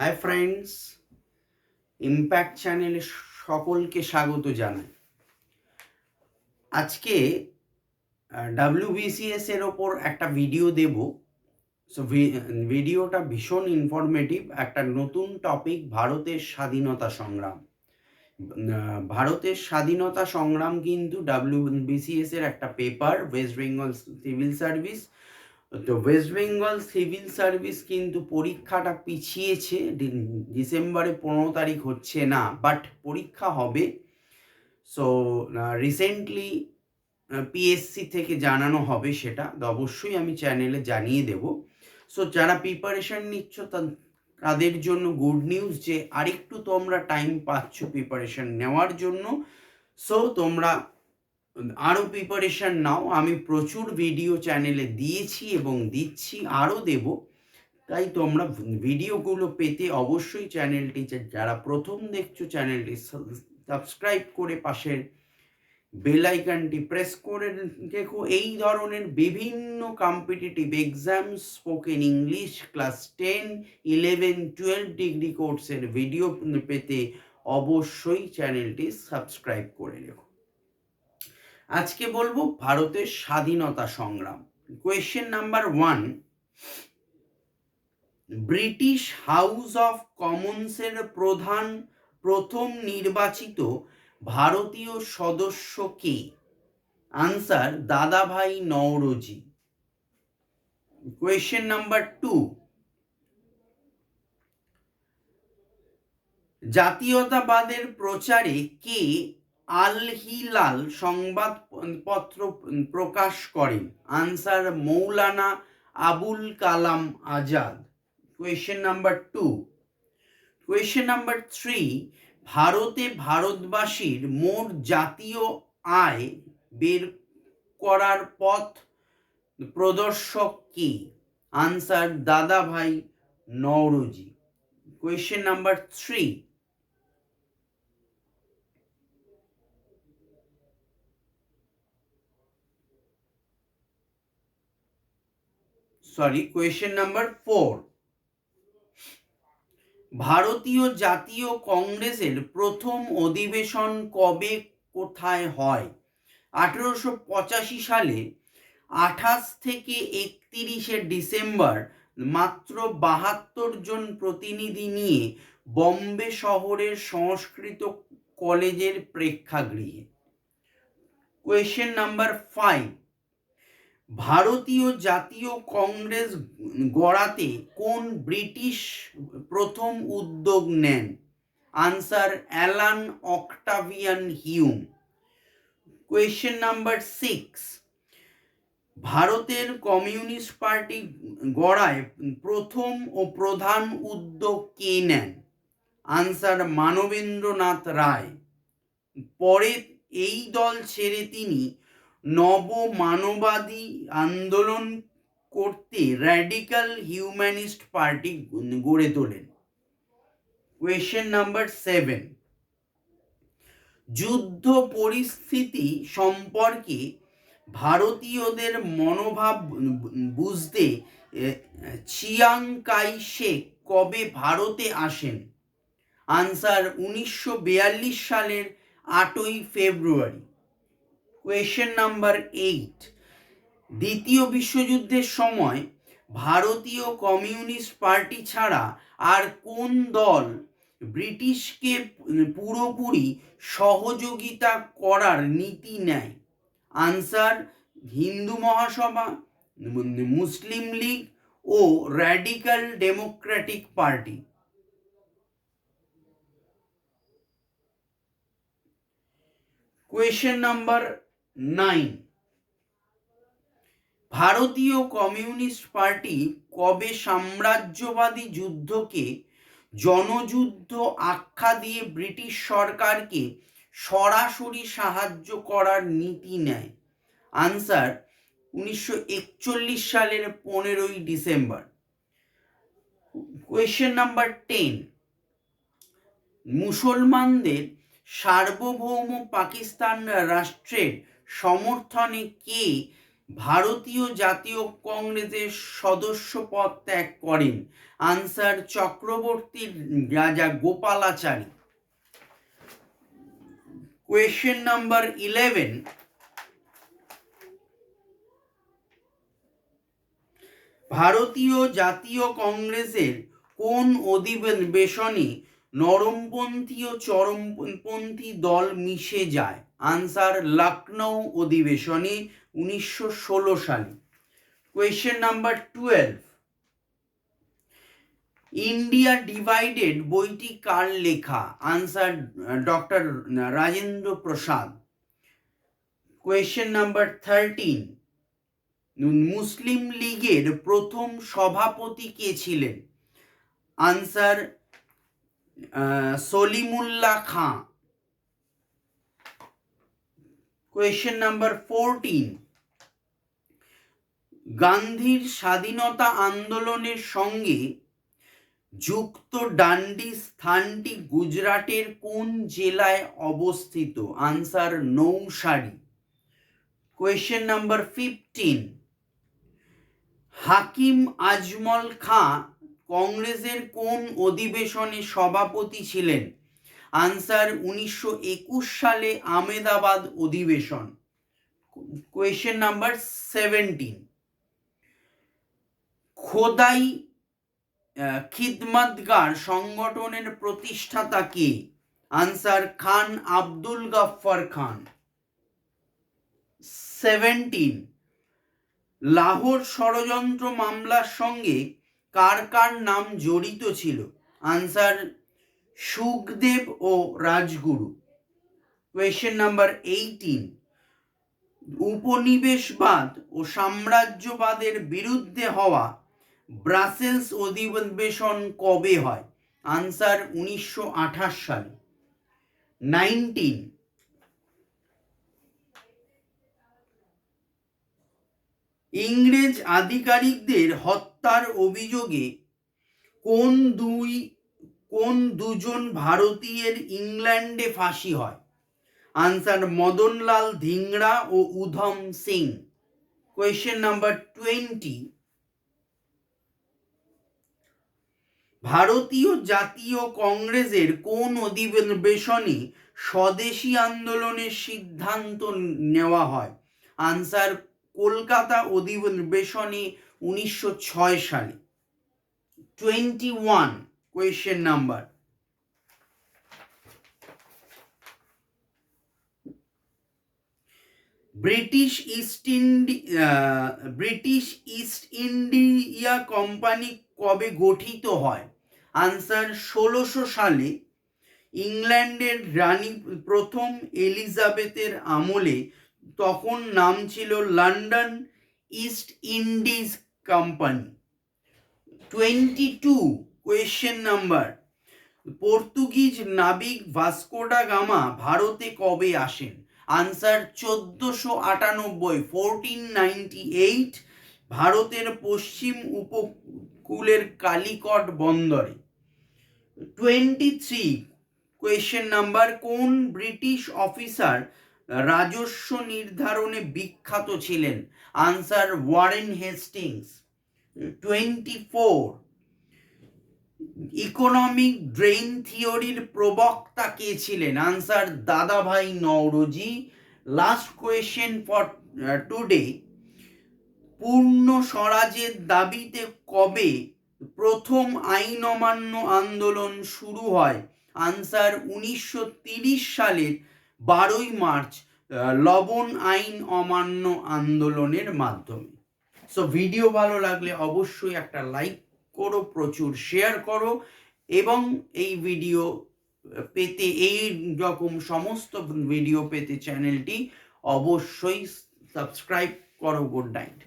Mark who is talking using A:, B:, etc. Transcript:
A: Hi friends impact চ্যানেলে সকলকে স্বাগত জানাই। আজকে ডাব্লিউবিসিএস এর ওপর একটা ভিডিও দেব। সো ভিডিওটা ভীষণ ইনফরমেটিভ একটা নতুন টপিক ভারতের স্বাধীনতা সংগ্রাম। ভারতের স্বাধীনতা সংগ্রাম কিন্তু ডাব্লিউবিসিএস এর একটা paper West Bengal civil service তো ওয়েস্ট বেঙ্গল সিভিল সার্ভিস কিন্তু পরীক্ষাটা পিছিয়েছে ডিসেম্বরে পনেরো তারিখ হচ্ছে না বাট পরীক্ষা হবে। সো রিসেন্টলি পিএসসি থেকে জানানো হবে সেটা অবশ্যই আমি চ্যানেলে জানিয়ে দেব। সো যারা প্রিপারেশন নিচ্ছ তাদের জন্য গুড নিউজ যে, আরেকটু তোমরা টাইম পাচ্ছ প্রিপারেশন নেওয়ার জন্য। সো তোমরা আরও প্রিপারেশান নাও। আমি প্রচুর ভিডিও চ্যানেলে দিয়েছি এবং দিচ্ছি আরও দেব। তাই তোমরা ভিডিওগুলো পেতে অবশ্যই চ্যানেলটি যারা প্রথম দেখছ চ্যানেলটি সাবস্ক্রাইব করে পাশের বেল আইকনটি প্রেস করে দেখো। এই ধরনের বিভিন্ন competitive exam spoken English class ten eleven twelve degree কোর্সের ভিডিও পেতে অবশ্যই চ্যানেলটি সাবস্ক্রাইব করে রেখো। আজকে বলব ভারতের স্বাধীনতা সংগ্রাম। Question number one British house of কমন্সের প্রধান, প্রথম নির্বাচিত ভারতীয় সদস্য কে? Answer Dadabhai Naoroji. Question number two জাতীয়তাবাদের প্রচারে কে আল হিলাল সংবাদপত্র প্রকাশ করেন। Answer Maulana Abul Kalam Azad. Question number two question number three ভারতে ভারতবাসীর মোট জাতীয় আয় বের করার পথ প্রদর্শক কি? Answer Dadabhai Naoroji. Question number three sorry question number four ভারতীয় জাতীয় কংগ্রেসের প্রথম অধিবেশন কবে কোথায় হয়? আঠেরোশো পঁচাশি সালে আঠাশ থেকে একত্রিশে ডিসেম্বর মাত্র বাহাত্তর জন প্রতিনিধি নিয়ে বম্বে শহরের সংস্কৃত কলেজের প্রেক্ষাগৃহে। কোয়েশ্চেন নাম্বার ফাইভ ভারতীয় জাতীয় কংগ্রেস গড়াতে কোন ব্রিটিশ প্রথম উদ্যোগ নেন? Answer Allan Octavian Hume. Question number six. ভারতের কমিউনিস্ট পার্টি গড়ায় প্রথম ও প্রধান উদ্যোগ কে নেন? আনসার মানবেন্দ্রনাথ রায়। পরে এই দল ছেড়ে তিনি নব মানবাদী আন্দোলন করতে র্যাডিক্যাল হিউম্যানিস্ট পার্টি গড়ে তোলেন। কোয়েশ্চেন নাম্বার সেভেন যুদ্ধ পরিস্থিতি সম্পর্কে ভারতীয়দের মনোভাব বুঝতে চিয়াং কাই শেখ কবে ভারতে আসেন? আনসার উনিশশো বিয়াল্লিশ সালের আটই ফেব্রুয়ারি। কোয়েশ্চেন নাম্বার এইট দ্বিতীয় বিশ্বযুদ্ধের সময় ভারতীয় কমিউনিস্ট পার্টি ছাড়া আর কোন দল ব্রিটিশকে পুরোপুরি সহযোগিতা করার নীতি নেয়? আনসার হিন্দু মহাসভা, মুসলিম লীগ ও radical democratic party question number nine. ভারতীয় কমিউনিস্ট পার্টি কবে সাম্রাজ্যবাদী যুদ্ধকে জনযুদ্ধ আখ্যা দিয়ে ব্রিটিশ সরকারকে সরাসরি সাহায্য করার নীতি নেয়? আনসার, উনিশশো একচল্লিশ সালের পনেরোই ডিসেম্বর। Question number ten. মুসলমানদের সার্বভৌম পাকিস্তান রাষ্ট্রের সমর্থনে কে ভারতীয় জাতীয় কংগ্রেসের সদস্য পদ ত্যাগ করেন? আনসার চক্রবর্তীর রাজা গোপালাচারী। কোয়েশ্চেন নাম্বার ইলেভেন ভারতীয় জাতীয় কংগ্রেসের কোন অধিবেশনে নরমপন্থী ও চরমপন্থী দল মিশে যায়। আনসার লখনৌ অধিবেশনে উনিশশো ষোলো সালে। Question number twelve India divided বইটি কার লেখা? Answer doctor Rajendra Prasad. Question number thirteen Muslim লীগের প্রথম সভাপতি কে ছিলেন? Answer Salimullah Khan question number fourteen গান্ধীর স্বাধীনতা আন্দোলনের সঙ্গে যুক্ত ডান্ডি স্থানটি গুজরাটের কোন জেলায় অবস্থিত? Answer Navsari. Question number fifteen Hakim Ajmal Khan কংগ্রেসের কোন অধিবেশনে সভাপতি ছিলেন? আনসার উনিশশো একুশ সালে আমেদাবাদ অধিবেশন। Question number seventeen. Khudai Khidmatgar সংগঠনের প্রতিষ্ঠাতা কে? আনসার খান আব্দুল গাফফার খান। সেভেন্টিন। লাহোর ষড়যন্ত্র মামলার সঙ্গে কার কার নাম জড়িত ছিল? আনসার সুখদেব ও রাজগুরু। কোয়েশ্চেন নাম্বার এইটিন উপনিবেশবাদ ও সাম্রাজ্যবাদের বিরুদ্ধে হওয়া ব্রাসেলস অধিবেশন কবে হয়? আনসার উনিশশো আঠাশ সালে। নাইনটিন ইংরেজ আধিকারিকদের হত্যার অভিযোগে কোন দুই, কোন দুজন ভারতীয়ের ইংল্যান্ডে ফাঁসি হয়? আনসার মদনলাল ধিংড়া ও Udham Singh. Question number twenty ভারতীয় জাতীয় কংগ্রেসের কোন অধিবেশনে স্বদেশী আন্দোলনের সিদ্ধান্ত নেওয়া হয়? আনসার কলকাতা অধিবেশনে উনিশশো ছয় সালে। Twenty one question number British East ইন্ডি ব্রিটিশ ইস্ট ইন্ডিয়া কোম্পানি কবে গঠিত হয়? আনসার ষোলোশো সালে ইংল্যান্ডের রানী প্রথম এলিজাবেথের আমলে তখন নাম ছিল London east Indies company. Twenty two question number. Portuguese নাবিক ভাস্কোডা গামা ভারতে কবে আসেন? আনসার চোদ্দোশো আটানব্বই ফোরটিন নাইনটি এইট ভারতের পশ্চিম উপকূলের কালিকট বন্দরে। টোয়েন্টি থ্রি কোয়েশ্চেন নাম্বার, কোন ব্রিটিশ অফিসার রাজস্ব নির্ধারণে বিখ্যাত ছিলেন। Answer Warren Hastings twenty four economic drain থিওরির প্রবক্তা কে ছিলেন? Answer Dadabhai Naoroji. Last question for today পূর্ণ স্বরাজের দাবিতে কবে প্রথম আইন অমান্য আন্দোলন শুরু হয়? আনসার উনিশশো সালের বারোই মার্চ লবণ আইন অমান্য আন্দোলনের মাধ্যমে। সো ভিডিও ভালো লাগলে অবশ্যই একটা লাইক করো, প্রচুর শেয়ার করো এবং এই ভিডিও পেতে, এই রকম সমস্ত ভিডিও পেতে চ্যানেলটি অবশ্যই সাবস্ক্রাইব করো গুড নাইট